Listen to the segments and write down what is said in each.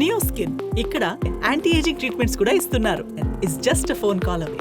Neo skin ఇక్కడ anti ageing treatments కూడా ఇస్తున్నారు. ఇట్స్ జస్ట్ ఫోన్ కాల్ అవే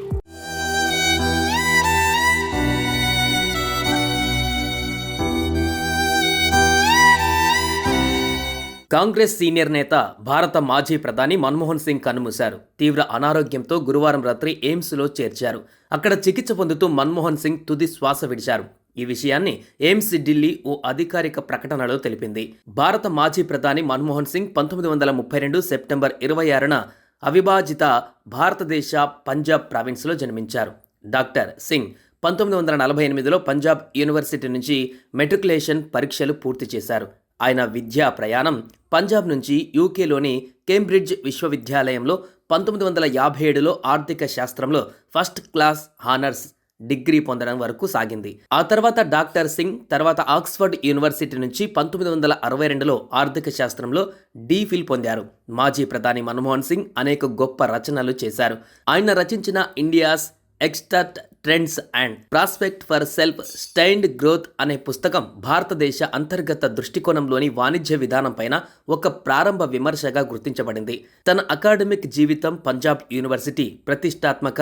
కాంగ్రెస్ సీనియర్ నేత భారత మాజీ ప్రధాని మన్మోహన్ సింగ్ కన్నుమూశారు. తీవ్ర అనారోగ్యంతో గురువారం రాత్రి ఎయిమ్స్లో చేర్చారు. అక్కడ చికిత్స పొందుతూ మన్మోహన్ సింగ్ తుది శ్వాస విడిచారు. ఈ విషయాన్ని ఎయిమ్స్ ఢిల్లీ ఓ అధికారిక ప్రకటనలో తెలిపింది. భారత మాజీ ప్రధాని మన్మోహన్ సింగ్ పంతొమ్మిది వందల ముప్పై రెండు సెప్టెంబర్ ఇరవై ఆరున అవిభాజిత భారతదేశ పంజాబ్ ప్రావిన్స్లో జన్మించారు. డాక్టర్ సింగ్ పంతొమ్మిది వందల నలభై ఎనిమిదిలో పంజాబ్ యూనివర్సిటీ నుంచి మెట్రికులేషన్ పరీక్షలు పూర్తి చేశారు. ఆయన విద్యా ప్రయాణం పంజాబ్ నుంచి యూకేలోని కేంబ్రిడ్జ్ విశ్వవిద్యాలయంలో పంతొమ్మిది వందల యాభై ఏడులో ఆర్థిక శాస్త్రంలో ఫస్ట్ క్లాస్ హానర్స్ డిగ్రీ పొందడం వరకు సాగింది. ఆ తర్వాత డాక్టర్ సింగ్ తర్వాత ఆక్స్ఫర్డ్ యూనివర్సిటీ నుంచి పంతొమ్మిది వందల అరవై రెండులో ఆర్థిక శాస్త్రంలో డీఫిల్ పొందారు. మాజీ ప్రధాని మన్మోహన్ సింగ్ అనేక గొప్ప రచనలు చేశారు. ఆయన రచించిన India's export trends and prospect for self sustained growth అనే పుస్తకం భారతదేశ అంతర్గత దృష్టికోణంలోని వాణిజ్య విధానంపైన ఒక ప్రారంభ విమర్శగా గుర్తించబడింది. తన అకాడమిక్ జీవితం పంజాబ్ యూనివర్సిటీ ప్రతిష్టాత్మక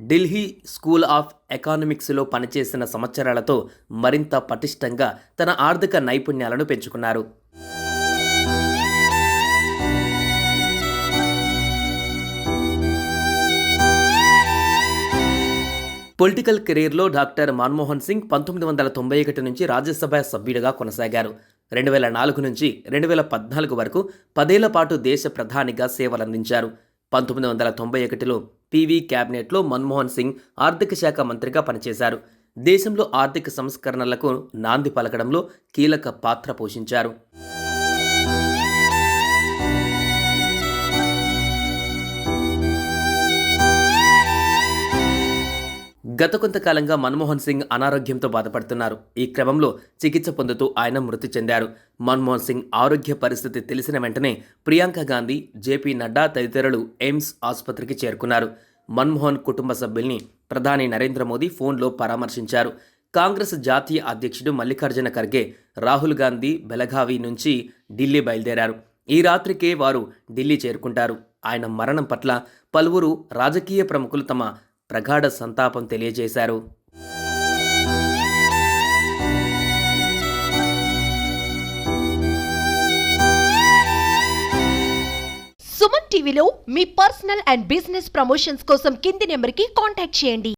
ఢిల్లీ స్కూల్ ఆఫ్ ఎకానమిక్స్లో పనిచేసిన సంవత్సరాలతో మరింత పటిష్టంగా తన ఆర్థిక నైపుణ్యాలను పెంచుకున్నారు. పొలిటికల్ కెరీర్లో డాక్టర్ మన్మోహన్ సింగ్ పంతొమ్మిది వందల తొంభై ఒకటి నుంచి రాజ్యసభ సభ్యుడిగా కొనసాగారు. రెండు వేల నాలుగు నుంచి రెండు వేల పద్నాలుగు వరకు పదేళ్ళ పాటు దేశ ప్రధానిగా సేవలందించారు. పంతొమ్మిది వందల తొంభై ఒకటిలో పీవీ క్యాబినెట్లో మన్మోహన్ సింగ్ ఆర్థిక శాఖ మంత్రిగా పనిచేశారు. దేశంలో ఆర్థిక సంస్కరణలకు నాంది పలకడంలో కీలక పాత్ర పోషించారు. గత కొంతకాలంగా మన్మోహన్ సింగ్ అనారోగ్యంతో బాధపడుతున్నారు. ఈ క్రమంలో చికిత్స పొందుతూ ఆయన మృతి చెందారు. మన్మోహన్ సింగ్ ఆరోగ్య పరిస్థితి తెలిసిన వెంటనే ప్రియాంక గాంధీ జేపీ నడ్డా తదితరులు ఎయిమ్స్ ఆసుపత్రికి చేరుకున్నారు. మన్మోహన్ కుటుంబ సభ్యుల్ని ప్రధాని నరేంద్ర మోదీ ఫోన్లో పరామర్శించారు. కాంగ్రెస్ జాతీయ అధ్యక్షుడు మల్లికార్జున ఖర్గే రాహుల్ గాంధీ బెలగావి నుంచి ఢిల్లీ బయలుదేరారు. ఈ రాత్రికే వారు ఢిల్లీ చేరుకుంటారు. ఆయన మరణం పట్ల పలువురు రాజకీయ ప్రముఖులు తమ ప్రగాఢ సంతాపం తెలియజేశారు. సుమన్ టీవీలో మీ పర్సనల్ అండ్ బిజినెస్ ప్రమోషన్స్ కోసం కింది నెంబర్కి కాంటాక్ట్ చేయండి.